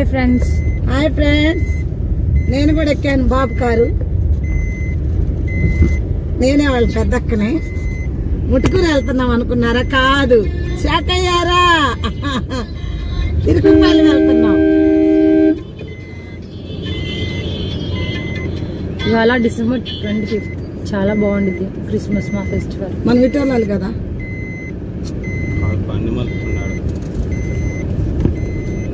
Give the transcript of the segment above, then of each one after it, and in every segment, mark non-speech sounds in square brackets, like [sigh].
Hi friends hi friends నేను కూడా ఎక్కాను బాబు కారు. నేనే వాళ్ళ పెద్దక్కనే. ముట్టుకుని వెళ్తున్నాం అనుకున్నారా? కాదు. షాక్ అయ్యారా తిరుకుపల్లి వెళ్తున్నాం. ఇవాళ డిసెంబర్ ట్వంటీ ఫిఫ్త్. చాలా బాగుండిద్ది క్రిస్మస్ మా ఫెస్టివల్. మన విటోలాలి కదా?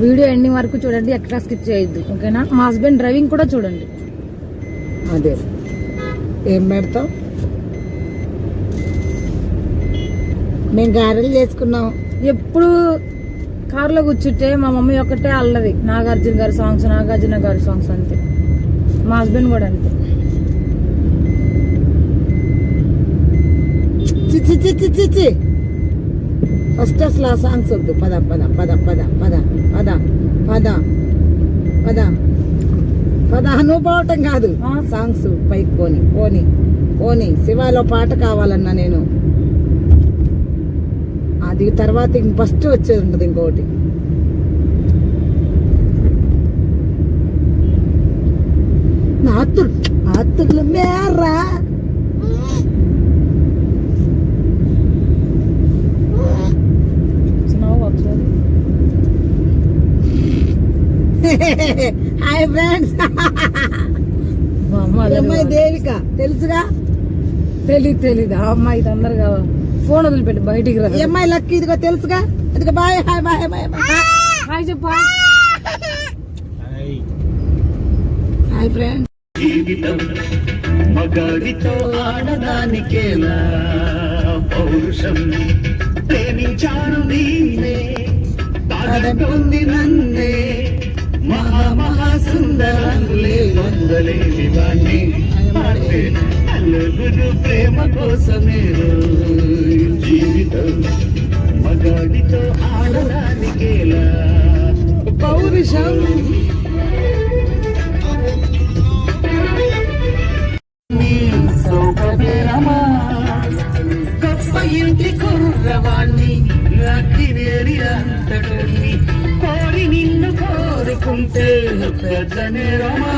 వీడియో ఎండింగ్ వరకు చూడండి ఎక్కడ స్కిప్ చేయొద్దు ఓకేనా? మా హస్బెండ్ డ్రైవింగ్ కూడా చూడండి. అదే. ఏం పెడతావు? మేము గారెలు చేసుకున్నాం. ఎప్పుడు కార్లో కూర్చుంటే మా మమ్మీ ఒకటే అల్లది నాగార్జున గారి సాంగ్స్ నాగార్జున గారి సాంగ్స్ అంతే. మా హస్బెండ్ కూడా అంతే. చిచ్చి చిచ్చి చిచ్చి ఫస్ట్ అసలు ఆ సాంగ్స్ వద్దు పద పద పద పద పద పద పద పద పద నువ్వు పోవటం కాదు? సాంగ్స్ పైకి పోని పోని పోని శివాలో పాట కావాలన్నా నేను అది తర్వాత ఇంక ఫస్ట్ వచ్చేది ఉంటుంది ఇంకొకటి నాతులు నాతులు మేరా [laughs] హాయ్ [laughs] ఫ్రెండ్స్ అమ్మాయి దేవిక తెలుసుగా? తెలీదు తెలీదు. ఆ అమ్మాయి తొందరగా ఫోన్ వదిలిపెట్టి బయటికి రా. అమ్మాయి లక్కీ ఇదిగో తెలుసుగా? ఇదిగో bye hi bye bye bye hi చెప్పు. హాయ్. హాయ్ ఫ్రెండ్స్ జీవితం మగాడితో ఆడదానికేలా పౌరుషం. ప్రేమించాను నీనే అదనుంది నందే. మహా మహా సుందరంలే వందలే శివాన్ని అల్లుడు ప్రేమ కోసమే జీవితం. మగాడితో ఆడడానికేలా పౌరుషం అంటే పెద్ద నేరమా?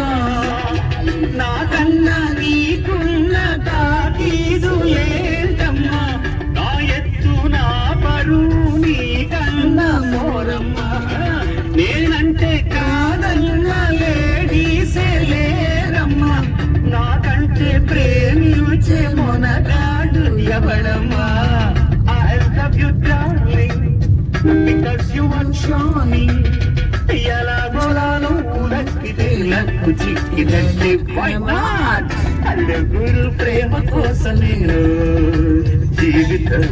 నాకన్నా నీకున్న తాకీదు ఏంటమ్మా? నా ఎత్తు నా పరువు నీకన్నా మోరమ్మా. నేనంటే కాదన్న లేడీసే లేరమ్మా. నాకంటే ప్రేమించే మొనగాడు ఎవడమ్మా? I love you darling because you are shining కనుల కుచిక్కినట్టే నలుగురు ప్రేమ కోసం నేను జీవితం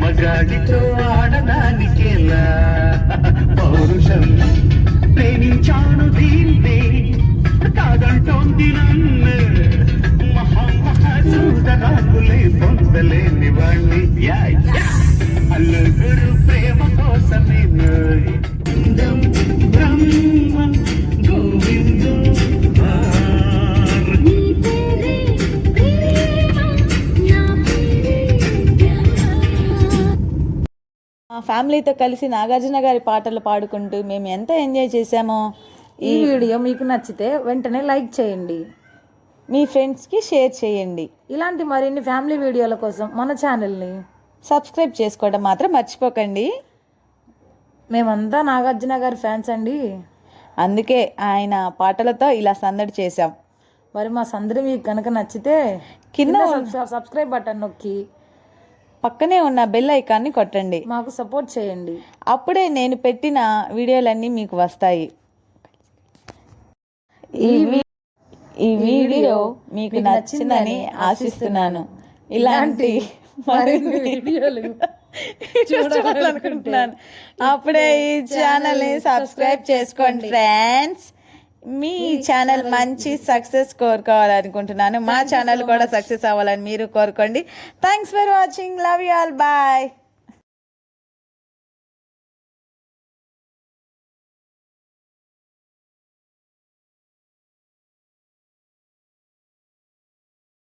మగాడితో ఆడడానికేలా పౌరుషం ప్రేమించాను దీంతే కాదంటోంది ఫ్యామిలీతో కలిసి నాగార్జున గారి పాటలు పాడుకుంటూ మేము ఎంత ఎంజాయ్ చేశామో ఈ వీడియో మీకు నచ్చితే వెంటనే లైక్ చేయండి. మీ ఫ్రెండ్స్కి షేర్ చేయండి. ఇలాంటి మరిన్ని ఫ్యామిలీ వీడియోల కోసం మన ఛానల్ని సబ్స్క్రైబ్ చేసుకోవడం మాత్రం మర్చిపోకండి. మేమంతా నాగార్జున గారి ఫ్యాన్స్ అండి. అందుకే ఆయన పాటలతో ఇలా సందడి చేశాం. మరి మా సందడి మీకు కనుక నచ్చితే కింద కింద సబ్స్క్రైబ్ బటన్ నొక్కి పక్కనే ఉన్న బెల్ ఐకాన్ని కొట్టండి. మాకు సపోర్ట్ చేయండి. అప్పుడే నేను పెట్టిన వీడియోలన్నీ మీకు వస్తాయి. ఈ ఈ వీడియో మీకు నచ్చిందని ఆశిస్తున్నాను. ఇలాంటి మరిన్ని వీడియోలు [laughs] చూడాలనుకుంటున్నాను. అప్పుడే ఈ ఛానల్ని సబ్స్క్రైబ్ చేసుకోండి ఫ్రెండ్స్ మీ ఛానల్ మంచి సక్సెస్ కోరుకోవాలనుకుంటున్నాను. మా ఛానల్ కూడా సక్సెస్ అవ్వాలని మీరు కోరుకోండి. Thanks for watching love you all bye